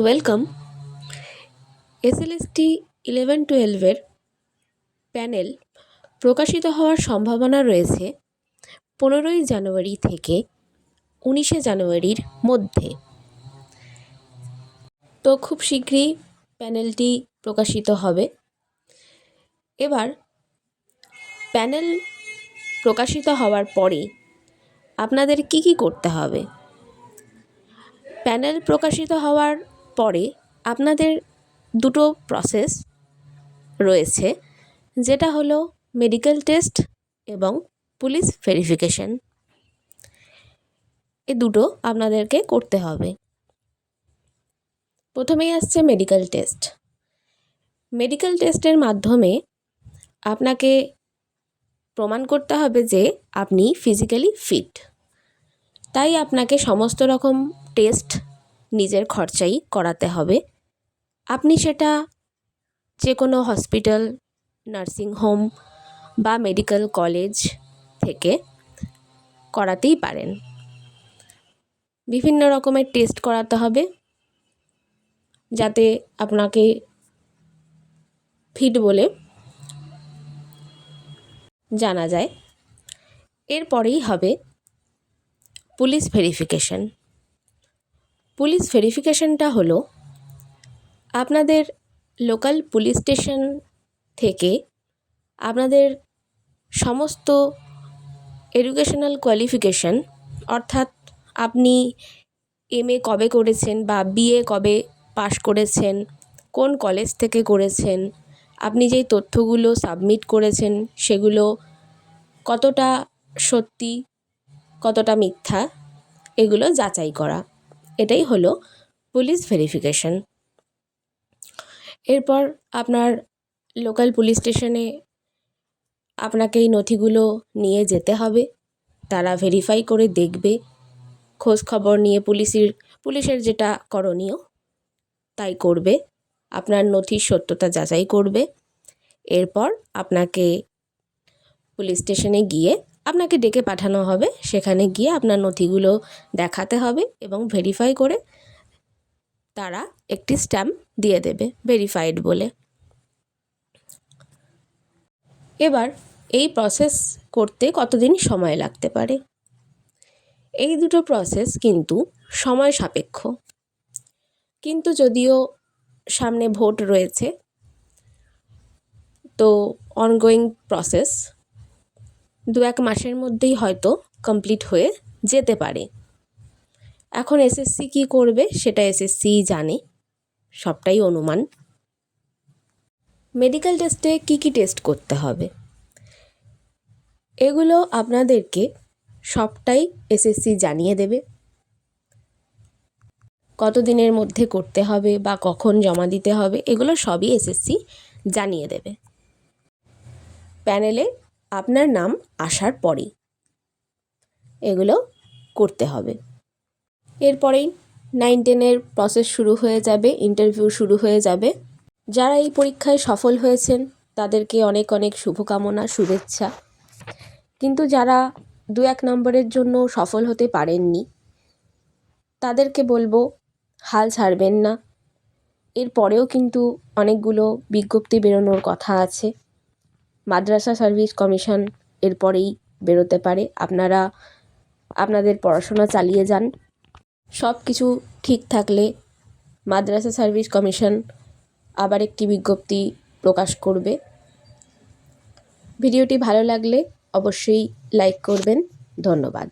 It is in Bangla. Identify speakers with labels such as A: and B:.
A: ওয়েলকাম এসএলএসটি ইলেভেন টুয়েলভের প্যানেল প্রকাশিত হওয়ার সম্ভাবনা রয়েছে পনেরোই জানুয়ারি থেকে উনিশে জানুয়ারির মধ্যে। তো খুব শীঘ্রই প্যানেলটি প্রকাশিত হবে। এবার প্যানেল প্রকাশিত হওয়ার পরে আপনাদের কী কী করতে হবে? প্যানেল প্রকাশিত হওয়ার পরে আপনাদের দুটো প্রসেস রয়েছে, যেটা হলো মেডিকেল টেস্ট এবং পুলিশ ভেরিফিকেশন এ দুটো আপনাদেরকে করতে হবে। প্রথমেই আসছে মেডিকেল টেস্ট মেডিকেল টেস্টের মাধ্যমে আপনাকে প্রমাণ করতে হবে যে আপনি ফিজিক্যালি ফিট তাই আপনাকে সমস্ত রকম টেস্ট নিজের খরচাই করাতে হবে। আপনি সেটা যে কোনো হসপিটাল নার্সিংহোম বা মেডিকেল কলেজ থেকে করাতেই পারেন। বিভিন্ন রকমের টেস্ট করাতে হবে যাতে আপনাকে ফিট বলে জানা যায়। এরপরেই হবে পুলিশ ভেরিফিকেশন। পুলিশ ভেরিফিকেশনটা হলো, আপনাদের লোকাল পুলিশ স্টেশন থেকে আপনাদের সমস্ত এডুকেশনাল কোয়ালিফিকেশান, অর্থাৎ আপনি এমএ কবে করেছেন বা বিএ কবে পাশ করেছেন, কোন কলেজ থেকে করেছেন, আপনি যেই তথ্যগুলো সাবমিট করেছেন সেগুলো কতটা সত্যি, কতটা মিথ্যা, এগুলো যাচাই করা। এটাই হলো পুলিশ ভেরিফিকেশন। এরপর আপনার লোকাল পুলিশ স্টেশনে আপনাকে এই নথিগুলো নিয়ে যেতে হবে। তারা ভেরিফাই করে দেখবে। খোঁজ খবর নিয়ে পুলিশের পুলিশের যেটা করণীয় তাই করবে। আপনার নথির সত্যতা যাচাই করবে। এরপর আপনাকে পুলিশ স্টেশনে গিয়ে আপনাকে ডেকে পাঠানো হবে। সেখানে গিয়ে আপনার নথিগুলো দেখাতে হবে এবং ভেরিফাই করে তারা একটি স্ট্যাম্প দিয়ে দেবে ভেরিফাইড বলে। এবার এই প্রসেস করতে কতদিন সময় লাগতে পারে? এই দুটো প্রসেস কিন্তু সময় সাপেক্ষ। কিন্তু যদিও সামনে ভোট রয়েছে, তো অনগোয়িং প্রসেস দু এক মাসের মধ্যেই হয়তো কমপ্লিট হয়ে যেতে পারে। এখন এসএসসি কী করবে সেটা এসএসসি জানে। সবটাই অনুমান। মেডিকেল টেস্টে কী কী টেস্ট করতে হবে? এগুলো আপনাদেরকে সবটাই এসএসসি জানিয়ে দেবে। কত দিনের মধ্যে করতে হবে বা কখন জমা দিতে হবে এগুলো সবই এসএসসি জানিয়ে দেবে। প্যানেলে আপনার নাম আসার পরেই। এগুলো করতে হবে। এরপরেই নাইন টেনের প্রসেস শুরু হয়ে যাবে ইন্টারভিউ শুরু হয়ে যাবে। যারা এই পরীক্ষায় সফল হয়েছেন, তাদেরকে অনেক অনেক শুভকামনা, শুভেচ্ছা। কিন্তু যারা দু এক নম্বরের জন্য সফল হতে পারেননি, তাদেরকে বলব, হাল ছাড়বেন না। এরপরেও কিন্তু অনেকগুলো বিজ্ঞপ্তি বেরোনোর কথা আছে। মাদ্রাসা সার্ভিস কমিশন এরপরেই বেরোতে পারে। আপনারা, আপনাদের পড়াশোনা চালিয়ে যান। সব কিছু ঠিক থাকলে মাদ্রাসা সার্ভিস কমিশন আবার একটি বিজ্ঞপ্তি প্রকাশ করবে। ভিডিওটি ভালো লাগলে অবশ্যই লাইক করবেন। ধন্যবাদ।